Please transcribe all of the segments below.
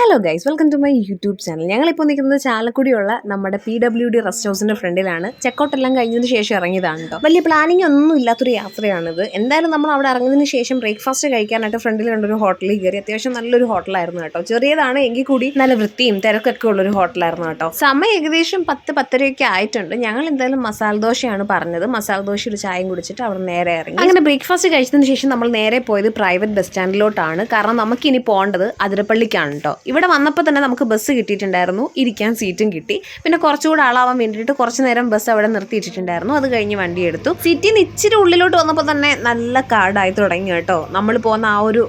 Hello guys welcome to my YouTube channel ഞങ്ങളിപ്പോൾ നിൽക്കുന്നത് ചാലക്കുടിയുള്ള നമ്മുടെ പി ഡബ്ല്യു ഡി റെസ്റ്റ് ഹൗസിന്റെ ഫ്രണ്ടിലാണ്. ചെക്കൗട്ട് എല്ലാം കഴിഞ്ഞതിന് ശേഷം ഇറങ്ങിയതാണ് കേട്ടോ വലിയ പ്ലാനിങ് ഒന്നും ഇല്ലാത്തൊരു യാത്രയാണിത്. എന്തായാലും നമ്മൾ അവിടെ ഇറങ്ങിയതിന് ശേഷം ബ്രേക്ക്ഫാസ്റ്റ് കഴിക്കാനായിട്ട് ഫ്രണ്ടിൽ കണ്ടൊരു ഹോട്ടലിൽ കയറി. അത്യാവശ്യം നല്ലൊരു ഹോട്ടലായിരുന്നു കേട്ടോ. ചെറിയതാണ് എങ്കിൽ കൂടി നല്ല വൃത്തിയും തിരക്കൊക്കെ ഉള്ളൊരു ഹോട്ടലായിരുന്നു കേട്ടോ. സമയം ഏകദേശം പത്ത് പത്തരയൊക്കെ ആയിട്ടുണ്ട്. ഞങ്ങൾ എന്തായാലും മസാല ദോശയാണ് പറഞ്ഞത്. മസാല ദോശ ഒരു ചായയും കുടിച്ചിട്ട് അവിടെ നേരെ ഇറങ്ങി. അങ്ങനെ ബ്രേക്ക്ഫാസ്റ്റ് കഴിച്ചതിന് ശേഷം നമ്മൾ നേരെ പോയത് പ്രൈവറ്റ് ബസ് സ്റ്റാൻഡിലോട്ടാണ് കാരണം നമുക്കിനി പോകേണ്ടത് അതിരപ്പള്ളിക്കാണ് കേട്ടോ ഇവിടെ വന്നപ്പോൾ തന്നെ നമുക്ക് ബസ് കിട്ടിയിട്ടുണ്ടായിരുന്നു. ഇരിക്കാൻ സീറ്റും കിട്ടി. പിന്നെ കുറച്ചുകൂടെ ആളാവാൻ വേണ്ടിയിട്ട് കുറച്ച് നേരം ബസ് അവിടെ നിർത്തിയിട്ടിട്ടുണ്ടായിരുന്നു അത് കഴിഞ്ഞ് വണ്ടി എടുത്തു. സിറ്റിയിൽ നിന്ന് ഇച്ചിരി ഉള്ളിലോട്ട് വന്നപ്പോൾ തന്നെ നല്ല കാടായി തുടങ്ങി കേട്ടോ. നമ്മൾ പോകുന്ന ആ ഒരു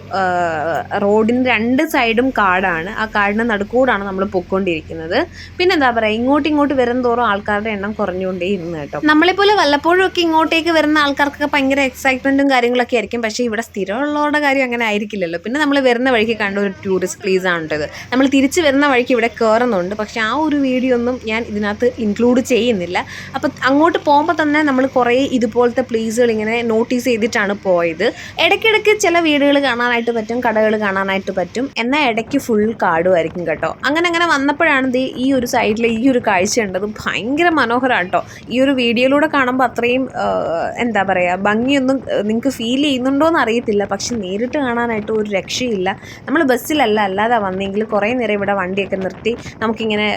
റോഡിന്റെ രണ്ട് സൈഡും കാടാണ്. ആ കാടിന് നടുക്കൂടാണ് നമ്മൾ പൊയ്ക്കൊണ്ടിരിക്കുന്നത്. പിന്നെ എന്താ പറയുക ഇങ്ങോട്ട് ഇങ്ങോട്ട് വരും തോറും ആൾക്കാരുടെ എണ്ണം കുറഞ്ഞുകൊണ്ടേ ഇരുന്നു കേട്ടോ. നമ്മളെപ്പോലെ വല്ലപ്പോഴും ഒക്കെ ഇങ്ങോട്ടേക്ക് വരുന്ന ആൾക്കാർക്കൊക്കെ ഭയങ്കര എക്സൈറ്റ്മെന്റും കാര്യങ്ങളൊക്കെ ആയിരിക്കും. പക്ഷേ ഇവിടെ സ്ഥിരമുള്ളവരുടെ കാര്യം അങ്ങനെ ആയിരിക്കില്ലല്ലോ. പിന്നെ നമ്മൾ വരുന്ന വഴിക്ക് കണ്ട ഒരു ടൂറിസ്റ്റ് പ്ലേസ് ആണ് കേട്ടോ ഇത് നമ്മൾ തിരിച്ചു വരുന്ന വഴിക്ക് ഇവിടെ കയറുന്നുണ്ട് പക്ഷേ ആ ഒരു വീഡിയോ ഒന്നും ഞാൻ ഇതിനകത്ത് ഇൻക്ലൂഡ് ചെയ്യുന്നില്ല. അപ്പം അങ്ങോട്ട് പോകുമ്പോൾ തന്നെ നമ്മൾ കുറേ ഇതുപോലത്തെ പ്ലേസുകൾ ഇങ്ങനെ നോട്ടീസ് ചെയ്തിട്ടാണ് പോയത്. ഇടയ്ക്കിടയ്ക്ക് ചില വീടുകൾ കാണാനായിട്ട് പറ്റും കടകൾ കാണാനായിട്ട് പറ്റും. എന്നാൽ ഇടയ്ക്ക് ഫുൾ കാടുമായിരിക്കും കേട്ടോ. അങ്ങനെ അങ്ങനെ വന്നപ്പോഴാണ് ഈ ഒരു സൈഡിൽ ഈ ഒരു കാഴ്ച ഉണ്ടത് ഭയങ്കര മനോഹരമാണ് കേട്ടോ. ഈ ഒരു വീഡിയോയിലൂടെ കാണുമ്പോൾ അത്രയും എന്താ പറയുക ഭംഗിയൊന്നും നിങ്ങൾക്ക് ഫീൽ ചെയ്യുന്നുണ്ടോ എന്ന് അറിയത്തില്ല. പക്ഷെ നേരിട്ട് കാണാനായിട്ട് ഒരു രക്ഷയില്ല. നമ്മൾ ബസ്സിലല്ല അല്ലാതെ വന്നെങ്കിൽ കുറേ നേരം ഇവിടെ വണ്ടിയൊക്കെ നിർത്തി നമുക്കിങ്ങനെ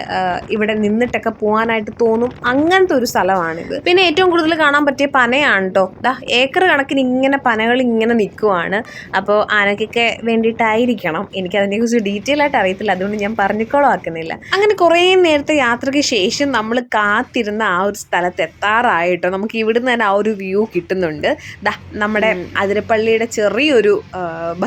ഇവിടെ നിന്നിട്ടൊക്കെ പോകാനായിട്ട് തോന്നും അങ്ങനത്തെ ഒരു സ്ഥലമാണിത്. പിന്നെ ഏറ്റവും കൂടുതൽ കാണാൻ പറ്റിയ പനയാണ് കേട്ടോ ദാ ഏക്കർ കണക്കിന് ഇങ്ങനെ പനകൾ ഇങ്ങനെ നിൽക്കുവാണ്. അപ്പോൾ ആനക്കൊക്കെ വേണ്ടിയിട്ടായിരിക്കണം. എനിക്ക് അതിനെക്കുറിച്ച് ഡീറ്റെയിൽ ആയിട്ട് അറിയത്തില്ല. അതുകൊണ്ട് ഞാൻ പറഞ്ഞിക്കോളം ആക്കുന്നില്ല അങ്ങനെ കുറേ നേരത്തെ യാത്രയ്ക്ക് ശേഷം നമ്മൾ കാത്തിരുന്ന ആ ഒരു സ്ഥലത്ത് എത്താറായിട്ടോ. നമുക്ക് ഇവിടുന്ന് തന്നെ ആ ഒരു വ്യൂ കിട്ടുന്നുണ്ട്. ദാ നമ്മുടെ അതിരപ്പള്ളിയുടെ ചെറിയൊരു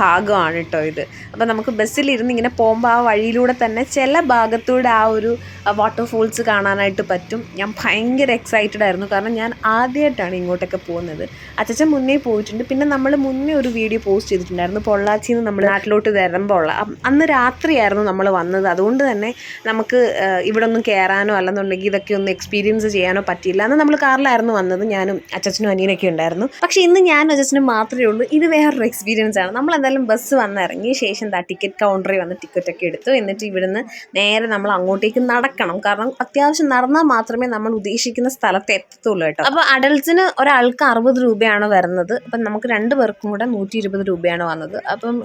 ഭാഗമാണ് കേട്ടോ ഇത്. അപ്പോൾ നമുക്ക് ബസ്സിലിരുന്ന് ഇങ്ങനെ പോകുമ്പോൾ ആ വഴിയിലൂടെ തന്നെ ചില ഭാഗത്തൂടെ ആ ഒരു വാട്ടർഫോൾസ് കാണാനായിട്ട് പറ്റും. ഞാൻ ഭയങ്കര എക്സൈറ്റഡ് ആയിരുന്നു. കാരണം ഞാൻ ആദ്യമായിട്ടാണ് ഇങ്ങോട്ടൊക്കെ പോകുന്നത്. അച്ഛൻ മുന്നേ പോയിട്ടുണ്ട്. പിന്നെ നമ്മൾ മുന്നേ ഒരു വീഡിയോ പോസ്റ്റ് ചെയ്തിട്ടുണ്ടായിരുന്നു. പൊള്ളാച്ചിയിൽ നിന്ന് നമ്മൾ നാട്ടിലോട്ട് വരുമ്പോൾ അന്ന് രാത്രിയായിരുന്നു നമ്മൾ വന്നത്. അതുകൊണ്ട് തന്നെ നമുക്ക് ഇവിടെ ഒന്നും കയറാനോ അല്ലെന്നുണ്ടെങ്കിൽ ഇതൊക്കെ ഒന്ന് എക്സ്പീരിയൻസ് ചെയ്യാനോ പറ്റിയില്ല. അന്ന് നമ്മൾ കാറിലായിരുന്നു വന്നത്. ഞാനും അച്ഛനും അനിയനൊക്കെ ഉണ്ടായിരുന്നു. പക്ഷേ ഇന്ന് ഞാനും അച്ഛനും മാത്രമേ ഉള്ളൂ. ഇത് വേറൊരു എക്സ്പീരിയൻസ് ആണ്. നമ്മൾ എന്തായാലും ബസ് വന്നിറങ്ങിയ ശേഷം എന്താ ടിക്കറ്റ് കൗണ്ടറിൽ വന്ന് ടിക്കറ്റ് ഒക്കെ എടുത്തു. എന്നിട്ട് ഇവിടുന്ന് നേരെ നമ്മൾ അങ്ങോട്ടേക്ക് നടക്കണം. കാരണം അത്യാവശ്യം നടന്നാൽ മാത്രമേ നമ്മൾ ഉദ്ദേശിക്കുന്ന സ്ഥലത്ത് എത്തത്തുള്ളൂ കേട്ടോ. അപ്പോൾ അഡൽട്സിന് ഒരാൾക്ക് അറുപത് രൂപയാണ് വരുന്നത്. അപ്പം നമുക്ക് രണ്ട് പേർക്കും കൂടെ നൂറ്റി ഇരുപത് രൂപയാണ് വന്നത്. അപ്പം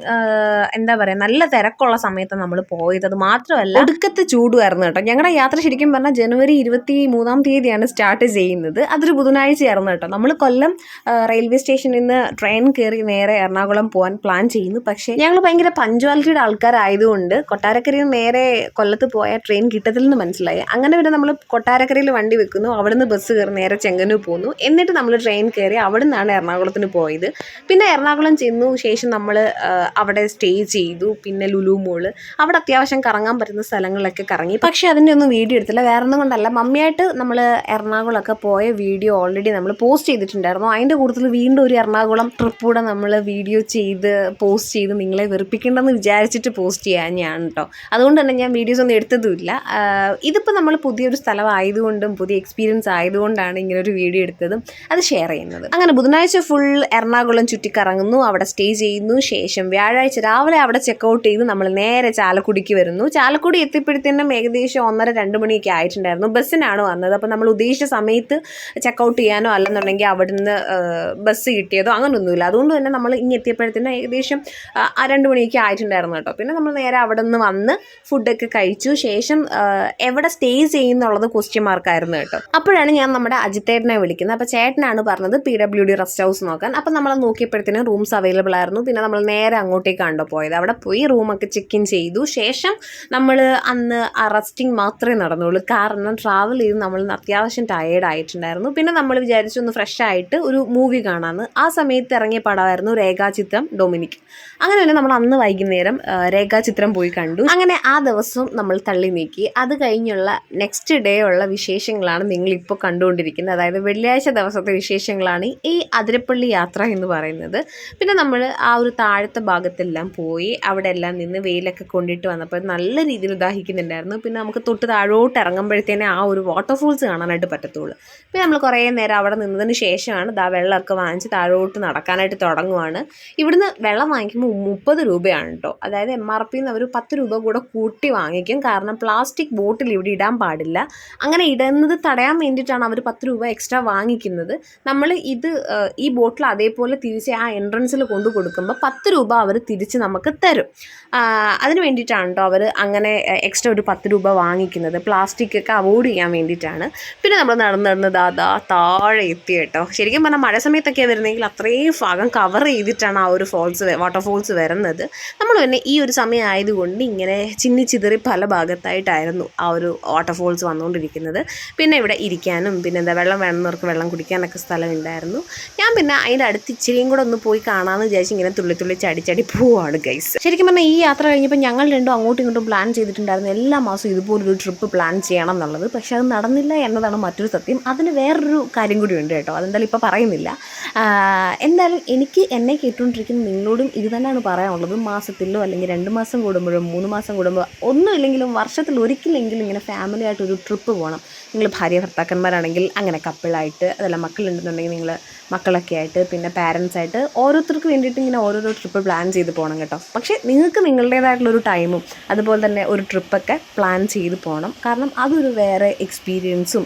എന്താ പറയുക നല്ല തിരക്കുള്ള സമയത്ത് നമ്മൾ പോയത്. അത് മാത്രമല്ല ഒടുക്കത്തെ ചൂടുമായിരുന്നു കേട്ടോ. ഞങ്ങളുടെ യാത്ര ശരിക്കും പറഞ്ഞാൽ ജനുവരി ഇരുപത്തി മൂന്നാം തീയതിയാണ് സ്റ്റാർട്ട് ചെയ്യുന്നത്. അതൊരു ബുധനാഴ്ചയായിരുന്നു കേട്ടോ. നമ്മൾ കൊല്ലം റെയിൽവേ സ്റ്റേഷനിൽ നിന്ന് ട്രെയിൻ കയറി നേരെ എറണാകുളം പോകാൻ പ്ലാൻ ചെയ്യുന്നു. പക്ഷേ ഞങ്ങൾ ഭയങ്കര പഞ്ച്വാലിറ്റിയുടെ ആൾക്കാരായതുകൊണ്ട് കൊട്ടാരക്കരയിൽ നിന്ന് നേരെ കൊല്ലത്ത് പോയാൽ ട്രെയിൻ കിട്ടത്തില്ലെന്ന് മനസ്സിലായി. അങ്ങനെ പിന്നെ നമ്മൾ കൊട്ടാരക്കരയിൽ വണ്ടി വെക്കുന്നു. അവിടുന്ന് ബസ് കയറി നേരെ ചെങ്ങന്നൂർ പോന്നു. എന്നിട്ട് നമ്മൾ ട്രെയിൻ കയറി അവിടെ നിന്നാണ് എറണാകുളത്തിന് പോയത്. പിന്നെ എറണാകുളം ചെന്നു. ശേഷം നമ്മൾ അവിടെ സ്റ്റേ ചെയ്തു. പിന്നെ ലുലു മോൾ അവിടെ അത്യാവശ്യം കറങ്ങാൻ പറ്റുന്ന സ്ഥലങ്ങളിലൊക്കെ കറങ്ങി. പക്ഷേ അതിന്റെ ഒന്നും വീഡിയോ എടുത്തില്ല. വേറെ ഒന്നും കൊണ്ടല്ല. മമ്മിയായിട്ട് നമ്മൾ എറണാകുളമൊക്കെ പോയ വീഡിയോ ഓൾറെഡി നമ്മൾ പോസ്റ്റ് ചെയ്തിട്ടുണ്ടായിരുന്നു. അതിന്റെ കൂടുതൽ വീണ്ടും ഒരു എറണാകുളം ട്രിപ്പ് കൂടെ നമ്മൾ വീഡിയോ ചെയ്ത് പോസ്റ്റ് ചെയ്ത് നിങ്ങളെ വെറുപ്പിക്കേണ്ടെന്ന് വിചാരിച്ചിട്ട് പോസ്റ്റ് ചെയ്യാൻ ഞാൻ കേട്ടോ അതുകൊണ്ട് തന്നെ ഞാൻ വീഡിയോസ് ഒന്നും എടുത്തതുമില്ല. ഇതിപ്പോൾ നമ്മൾ പുതിയൊരു സ്ഥലമായതുകൊണ്ടും പുതിയ എക്സ്പീരിയൻസ് ആയതുകൊണ്ടാണ് ഇങ്ങനെ ഒരു വീഡിയോ എടുത്തതും അത് ഷെയർ ചെയ്യുന്നത്. അങ്ങനെ ബുധനാഴ്ച ഫുൾ എറണാകുളം ചുറ്റിക്കറങ്ങുന്നു അവിടെ സ്റ്റേ ചെയ്യുന്നു. ശേഷം വ്യാഴാഴ്ച രാവിലെ അവിടെ ചെക്കൗട്ട് ചെയ്ത് നമ്മൾ നേരെ ചാലക്കുടിക്ക് വരുന്നു. ചാലക്കുടി എത്തിയപ്പോഴത്തേനും ഏകദേശം ഒന്നര രണ്ട് മണിയൊക്കെ ആയിട്ടുണ്ടായിരുന്നു. ബസ്സിനാണ് വന്നത്. അപ്പോൾ നമ്മൾ ഉദ്ദേശിച്ച സമയത്ത് ചെക്കൗട്ട് ചെയ്യാനോ അല്ലെന്നുണ്ടെങ്കിൽ അവിടുന്ന് ബസ് കിട്ടിയതോ അങ്ങനെയൊന്നുമില്ല അതുകൊണ്ട് തന്നെ നമ്മൾ ഇങ്ങെത്തിയപ്പോഴത്തേനും ഏകദേശം രണ്ട് മണിയൊക്കെ ആയിട്ടുണ്ടായിരുന്നു കേട്ടോ. പിന്നെ നമ്മൾ നേരെ അവിടെ നിന്ന് വന്ന് ഫുഡൊക്കെ കഴിച്ചു. ശേഷം എവിടെ സ്റ്റേ ചെയ്യുന്നുള്ളത് ക്വസ്റ്റ്യൻ മാർക്കായിരുന്നു കേട്ടോ. അപ്പോഴാണ് ഞാൻ നമ്മുടെ അജിത്തേട്ടനെ വിളിക്കുന്നത്. അപ്പോൾ ചേട്ടനാണ് പറഞ്ഞത് P W D rest house നോക്കാൻ. അപ്പോൾ നമ്മൾ നോക്കിയപ്പോഴത്തേനും റൂംസ് അവൈലബിൾ ആയിരുന്നു. പിന്നെ നമ്മൾ നേരെ അങ്ങോട്ടേക്കാണ് പോയത്. അവിടെ പോയി റൂമൊക്കെ ചെക്ക് ഇൻ ചെയ്തു. ശേഷം നമ്മൾ അന്ന് റെസ്റ്റിംഗ് മാത്രമേ നടന്നുള്ളൂ. കാരണം ട്രാവൽ ചെയ്ത് നമ്മൾ അത്യാവശ്യം ടയേർഡ് ആയിട്ടുണ്ടായിരുന്നു. പിന്നെ നമ്മൾ വിചാരിച്ചു ഒന്ന് ഫ്രഷ് ആയിട്ട് ഒരു മൂവി കാണാമെന്ന് ആ സമയത്ത് ഇറങ്ങിയ പടമായിരുന്നു രേഖാചിത്രം ഡൊമിനിക്. അങ്ങനെ തന്നെ നമ്മൾ അന്ന് വൈകുന്നേരം രേഖാചിത്രം പോയി. കണ്ടു. അങ്ങനെ ആ ദിവസം നമ്മൾ തള്ളി നീക്കി. അത് കഴിഞ്ഞുള്ള നെക്സ്റ്റ് ഡേ ഉള്ള വിശേഷങ്ങളാണ് നിങ്ങൾ ഇപ്പോൾ കണ്ടുകൊണ്ടിരിക്കുന്നത്. അതായത് വെള്ളിയാഴ്ച ദിവസത്തെ വിശേഷങ്ങളാണ് ഈ അതിരപ്പള്ളി യാത്ര എന്ന് പറയുന്നത്. പിന്നെ നമ്മൾ ആ ഒരു താഴത്തെ ഭാഗത്തെല്ലാം പോയി അവിടെ എല്ലാം നിന്ന് വെയിലൊക്കെ കൊണ്ടിട്ട് വന്നപ്പോൾ നല്ല രീതിയിൽ ഉദാഹിക്കുന്നുണ്ടായിരുന്നു പിന്നെ നമുക്ക് തൊട്ട് താഴോട്ട് ഇറങ്ങുമ്പോഴത്തേനെ ആ ഒരു വാട്ടർഫോൾസ് കാണാനായിട്ട് പറ്റത്തുള്ളൂ. പിന്നെ നമ്മൾ കുറേ നേരം അവിടെ നിന്നതിന് ശേഷമാണ് ദാ വെള്ളമൊക്കെ വാങ്ങിച്ച് താഴോട്ട് നടക്കാനായിട്ട് തുടങ്ങുവാണ്. ഇവിടുന്ന് വെള്ളം വാങ്ങിക്കുമ്പോൾ മുപ്പത് രൂപയാണ് കേട്ടോ അതായത് എം ആർ പിന്ന് അവർ പത്ത് രൂപ കൂടെ കൂട്ടി വാങ്ങിക്കും. കാരണം പ്ലാസ്റ്റിക് ബോട്ടിൽ ഇവിടെ ഇടാൻ പാടില്ല. അങ്ങനെ ഇടുന്നത് തടയാൻ വേണ്ടിയിട്ടാണ് അവർ പത്ത് രൂപ എക്സ്ട്രാ വാങ്ങിക്കുന്നത്. നമ്മൾ ഇത് ഈ ബോട്ടിൽ അതേപോലെ തിരിച്ച് ആ എൻട്രൻസിൽ കൊണ്ടു കൊടുക്കുമ്പോൾ പത്ത് രൂപ അവർ തിരിച്ച് നമുക്ക് തരും. അതിന് വേണ്ടിയിട്ടാണ് കേട്ടോ അവർ അങ്ങനെ എക്സ്ട്രാ ഒരു പത്ത് രൂപ വാങ്ങിക്കുന്നത്. പ്ലാസ്റ്റിക് ഒക്കെ അവോയ്ഡ് ചെയ്യാൻ വേണ്ടിയിട്ടാണ്. പിന്നെ നമ്മൾ നടന്ന് നടന്ന് ദാദാ താഴെ എത്തി കേട്ടോ. ശരിക്കും പറഞ്ഞാൽ മഴ സമയത്തൊക്കെ വരുന്നെങ്കിൽ അത്രയും ഭാഗം കവർ ചെയ്തിട്ടാണ് ആ ഒരു ഫോൾസ് വാട്ടർഫോൾസ് വരുന്നത്. നമ്മൾ പിന്നെ ഈ ഒരു സമയം ആയതുകൊണ്ട് ഇങ്ങനെ ചിന്നി ചിതറി പല ഭാഗത്തായിട്ടായിരുന്നു ആ ഒരു വാട്ടർഫോൾസ് വന്നുകൊണ്ടിരിക്കുന്നത്. പിന്നെ ഇവിടെ ഇരിക്കാനും പിന്നെ എന്താ വെള്ളം വേണമെന്നവർക്ക് വെള്ളം കുടിക്കാനൊക്കെ സ്ഥലം ഉണ്ടായിരുന്നു ഞാൻ പിന്നെ അതിന്റെ അടുത്ത് ഇച്ചിരിയും കൂടെ ഒന്ന് പോയി കാണാമെന്ന് വിചാരിച്ച് ഇങ്ങനെ തുള്ളി തുള്ളി ചടി ചടി പോവാണ് ഗൈസ് ശരിക്കും പറഞ്ഞാൽ ഈ യാത്ര കഴിഞ്ഞപ്പോൾ ഞങ്ങൾ രണ്ടും അങ്ങോട്ടും ഇങ്ങോട്ടും പ്ലാൻ ചെയ്തിട്ടുണ്ടായിരുന്നു. എല്ലാ മാസവും ഇതുപോലൊരു ട്രിപ്പ് പ്ലാൻ ചെയ്യണം എന്നുള്ളത്. പക്ഷേ അത് നടന്നില്ല എന്നതാണ് മറ്റൊരു സത്യം. അതിന് വേറൊരു കാര്യം കൂടി ഉണ്ട് കേട്ടോ. അതെന്തായാലും ഇപ്പോൾ പറയുന്നില്ല. എന്തായാലും എനിക്ക് എന്നെ കേട്ടുകൊണ്ടിരിക്കുന്ന നിങ്ങളോടും ഇത് തന്നെയാണ് പറയാനുള്ളത്. മാസത്തിലോ അല്ലെങ്കിൽ രണ്ട് മാസം കൂടുമ്പോഴോ മൂന്ന് മാസം കൂടുമ്പോൾ ഒന്നുമില്ലെങ്കിലും വർഷത്തിൽ ഒരിക്കലെങ്കിലും ഇങ്ങനെ ഫാമിലി ആയിട്ട് ഒരു ട്രിപ്പ് പോകണം. നിങ്ങൾ ഭാര്യ ഭർത്താക്കന്മാരാണെങ്കിൽ അങ്ങനെ കപ്പിളായിട്ട് അതല്ല മക്കളുണ്ടെന്നുണ്ടെങ്കിൽ നിങ്ങൾ മക്കളൊക്കെ ആയിട്ട് പിന്നെ പാരൻസ് ആയിട്ട് ഓരോരുത്തർക്ക് വേണ്ടിയിട്ട് ഇങ്ങനെ ഓരോരോ ട്രിപ്പ് പ്ലാൻ ചെയ്ത് പോകണം കേട്ടോ. പക്ഷേ നിങ്ങൾക്ക് നിങ്ങളുടേതായിട്ടുള്ളൊരു ടൈമും അതുപോലെ തന്നെ ഒരു ട്രിപ്പൊക്കെ പ്ലാൻ ചെയ്ത് പോകണം. കാരണം അതൊരു വേറെ എക്സ്പീരിയൻസും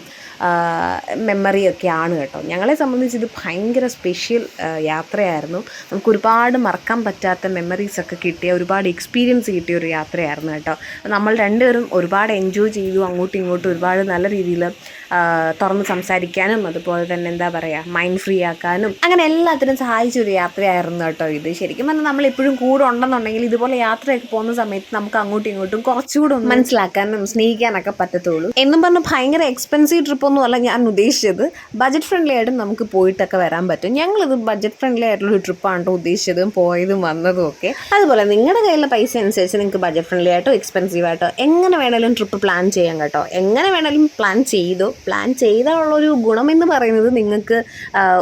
മെമ്മറിയൊക്കെ ആണ് കേട്ടോ. ഞങ്ങളെ സംബന്ധിച്ച് ഇത് ഭയങ്കര സ്പെഷ്യൽ യാത്രയായിരുന്നു. നമുക്ക് ഒരുപാട് മറക്കാൻ പറ്റാത്ത മെമ്മറീസ് ഒക്കെ കിട്ടിയ ഒരുപാട് എക്സ്പീരിയൻസ് കിട്ടിയ ഒരു യാത്രയായിരുന്നു കേട്ടോ. നമ്മൾ രണ്ടുപേരും ഒരുപാട് എൻജോയ് ചെയ്തു അങ്ങോട്ടും ഇങ്ങോട്ടും ഒരുപാട് നല്ല രീതിയിൽ തുറന്ന് സംസാരിക്കാനും അതുപോലെ തന്നെ എന്താ പറയുക മൈൻഡ് ഫ്രീ ആക്കാനും അങ്ങനെ എല്ലാത്തിനും സഹായിച്ച ഒരു യാത്രയായിരുന്നു കേട്ടോ ഇത്. ശരിക്കും പറഞ്ഞാൽ നമ്മൾ എപ്പോഴും കൂടെ ഉണ്ടെന്നുണ്ടെങ്കിൽ ഇതുപോലെ യാത്രയൊക്കെ പോകുന്ന സമയത്ത് നമുക്ക് അങ്ങോട്ടും ഇങ്ങോട്ടും കുറച്ചുകൂടെ ഒന്ന് മനസ്സിലാക്കാനും സ്നേഹിക്കാനൊക്കെ പറ്റത്തുള്ളൂ. എന്നും പറഞ്ഞ് ഭയങ്കര എക്സ്പെൻസീവ് ട്രിപ്പൊന്നും അല്ല ഞാൻ ഉദ്ദേശിച്ചത്. ബജറ്റ് ഫ്രണ്ട്ലി ആയിട്ടും നമുക്ക് പോയിട്ടൊക്കെ വരാൻ പറ്റും. ഞങ്ങളിത് ബഡ്ജറ്റ് ഫ്രണ്ട്ലി ആയിട്ടുള്ള ഒരു ട്രിപ്പാണ് ഉദ്ദേശിച്ചതും പോയതും വന്നതും ഒക്കെ. അതുപോലെ നിങ്ങളുടെ കയ്യിലുള്ള പൈസ അനുസരിച്ച് നിങ്ങൾക്ക് ബഡ്ജറ്റ് ഫ്രണ്ട്ലി ആയിട്ടോ എക്സ്പെൻസീവ് ആയിട്ടോ എങ്ങനെ വേണേലും ട്രിപ്പ് പ്ലാൻ ചെയ്യാം കേട്ടോ. എങ്ങനെ വേണേലും പ്ലാൻ ചെയ്തോ. പ്ലാൻ ചെയ്താലുള്ളൊരു ഗുണമെന്ന് പറയുന്നത് നിങ്ങൾക്ക്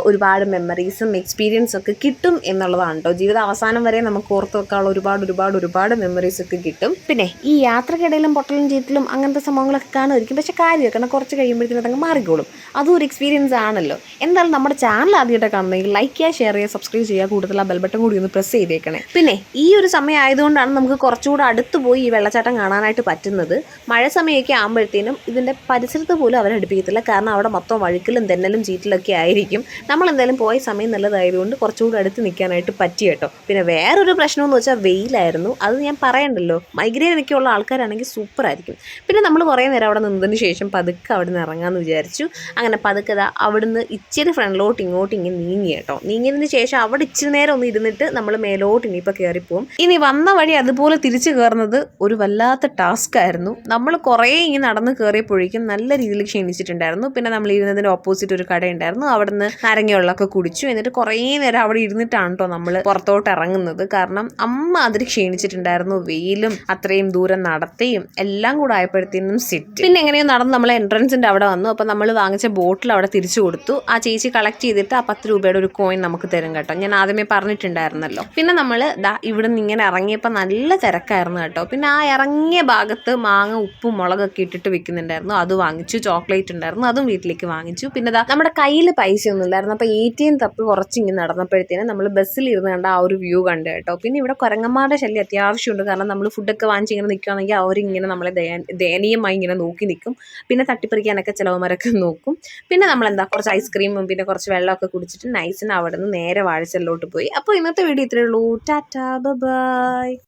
ഒരുപാട് മെമ്മറീസും എക്സ്പീരിയൻസും ഒക്കെ കിട്ടും എന്നുള്ളതാണ് കേട്ടോ. ജീവിത അവസാനം വരെ നമുക്ക് ഓർത്ത് വെക്കാനുള്ള ഒരുപാട് ഒരുപാട് ഒരുപാട് മെമ്മറീസ് ഒക്കെ കിട്ടും. പിന്നെ ഈ യാത്രക്കിടയിലും പൊട്ടലും ചീറ്റലും അങ്ങനത്തെ സംഭവങ്ങളൊക്കെ കാണുമായിരിക്കും. പക്ഷെ കാര്യമൊക്കെ കുറച്ച് കഴിയുമ്പോഴത്തേക്കും അതങ്ങ് മാറിക്കോളും. അതും ഒരു എക്സ്പീരിയൻസ് ആണല്ലോ. എന്തായാലും നമ്മുടെ ചാനൽ ആദ്യമായിട്ട് കാണുന്നെങ്കിൽ ലൈക്ക് ചെയ്യുക ഷെയർ ചെയ്യുക സബ്സ്ക്രൈബ് ചെയ്യുക കൂടുതൽ ആ ബെൽബട്ടൺ കൂടി ഒന്ന് പ്രസ് ചെയ്തേക്കണേ. പിന്നെ ഈ ഒരു സമയം ആയതുകൊണ്ടാണ് നമുക്ക് കുറച്ചുകൂടെ അടുത്ത് പോയി ഈ വെള്ളച്ചാട്ടം കാണാനായിട്ട് പറ്റുന്നത്. മഴ സമയമൊക്കെ ആകുമ്പോഴത്തേനും ഇതിന്റെ പരിസരത്ത് പോലും അവർ അടുപ്പിക്കത്തില്ല. കാരണം അവിടെ മൊത്തം വഴുക്കലും തെന്നലും ചീറ്റിലൊക്കെ ആയിരിക്കും. നമ്മൾ എന്തായാലും പോയ സമയം നല്ലതായതുകൊണ്ട് കുറച്ചുകൂടെ അടുത്ത് നിൽക്കാനായിട്ട് പറ്റി കേട്ടോ. പിന്നെ വേറൊരു പ്രശ്നമെന്ന് വെച്ചാൽ വെയിലായിരുന്നു. അത് ഞാൻ പറയണ്ടല്ലോ. മൈഗ്രെയിൻ ഒക്കെ ഉള്ള ആൾക്കാരാണെങ്കിൽ സൂപ്പർ ആയിരിക്കും പിന്നെ നമ്മൾ കുറേ നേരം അവിടെ നിന്നതിന് ശേഷം പതുക്കെ അവിടെ നിന്ന് ഇറങ്ങാമെന്ന് വിചാരിച്ചു. അങ്ങനെ പതുക്കെ അവിടുന്ന് ഇച്ചിരി ഫ്രണ്ടിലോട്ട് ഇങ്ങോട്ട് ഇങ്ങനെ നീങ്ങി കേട്ടോ നീങ്ങിയതിന് ശേഷം അവിടെ ഇച്ചിരി നേരം ഒന്ന് ഇരുന്നിട്ട് നമ്മൾ മേലോട്ട് ഇനിയിപ്പോൾ കയറിപ്പോവും ഇനി വന്ന വഴി അതുപോലെ തിരിച്ചു കയറുന്നത് ഒരു വല്ലാത്ത ടാസ്ക് ആയിരുന്നു. നമ്മൾ കുറേ ഇങ്ങനെ നടന്ന് കയറിയപ്പോഴേക്കും നല്ല രീതിയിൽ ക്ഷീണിച്ചിട്ടുണ്ടായിരുന്നു. പിന്നെ നമ്മൾ ഇരുന്നതിന്റെ ഓപ്പോസിറ്റ് ഒരു കടയുണ്ടായിരുന്നു. അവിടുന്ന് നാരങ്ങ വെള്ളമൊക്കെ കുടിച്ചു. എന്നിട്ട് കുറേ നേരം അവിടെ ഇരുന്നിട്ടാണ് കേട്ടോ നമ്മൾ പുറത്തോട്ട് ഇറങ്ങുന്നത്. കാരണം അമ്മ അതിൽ ക്ഷീണിച്ചിട്ടുണ്ടായിരുന്നു. വെയിലും അത്രയും ദൂരം നടത്തിയും എല്ലാം കൂടെ ആയപ്പോഴത്തേനും സിറ്റ് പിന്നെ എങ്ങനെയോ നടന്ന് നമ്മൾ എൻട്രൻസിന്റെ അവിടെ വന്നു. അപ്പോൾ നമ്മൾ വാങ്ങിച്ച ബോട്ടിൽ അവിടെ തിരിച്ചു കൊടുത്തു. ആ ചേച്ചി കളക്ട് ചെയ്തിട്ട് ആ പത്ത് രൂപയുടെ ഒരു കോയിൻ നമുക്ക് തരും കേട്ടോ. ഞാൻ ആദ്യമേ പറഞ്ഞിട്ടുണ്ടായിരുന്നല്ലോ. പിന്നെ നമ്മൾ ദാ ഇവിടെ നിന്ന് ഇങ്ങനെ ഇറങ്ങിയപ്പോൾ നല്ല തിരക്കായിരുന്നു കേട്ടോ. പിന്നെ ആ ഇറങ്ങിയ ഭാഗത്ത് മാങ്ങ ഉപ്പും മുളകൊക്കെ ഇട്ടിട്ട് വിൽക്കുന്നുണ്ടായിരുന്നു. അത് വാങ്ങിച്ചു ചോക്ലേറ്റ് ഉണ്ടായിരുന്നു അതും വീട്ടിലേക്ക് വാങ്ങിച്ചു. പിന്നെ ദാ നമ്മുടെ കയ്യിൽ പൈസ ഒന്നും ഇല്ലായിരുന്നു. അപ്പോൾ എ ടി എം തപ്പി കുറച്ച് ഇങ്ങനെ നടന്നപ്പോഴത്തേനും നമ്മൾ ബസ്സിൽ ഇരുന്ന് കണ്ട ആ ഒരു വ്യൂ കണ്ട് കേട്ടോ. പിന്നെ ഇവിടെ കുരങ്ങന്മാരുടെ ശല്യം അത്യാവശ്യമുണ്ട്. കാരണം നമ്മൾ ഫുഡൊക്കെ വാങ്ങിച്ച് ഇങ്ങനെ നിൽക്കുകയാണെങ്കിൽ അവരിങ്ങനെ നമ്മളെ ദയ ദയനീയമായി ഇങ്ങനെ നോക്കി നിൽക്കും പിന്നെ തട്ടിപ്പറിക്കാനൊക്കെ ചിലവന്മാരൊക്കെ നോക്കും. പിന്നെ നമ്മൾ എന്താ കുറച്ച് ഐസ്ക്രീമും പിന്നെ കുറച്ച് വെള്ളമൊക്കെ കുടിച്ചിട്ട് നൈസിന് അവിടെ നിന്ന് നേരെ വാഴച്ചലിലോട്ട് പോയി. അപ്പോൾ ഇന്നത്തെ വീഡിയോ ഇത്രയേ ഉള്ളൂ. Tata bye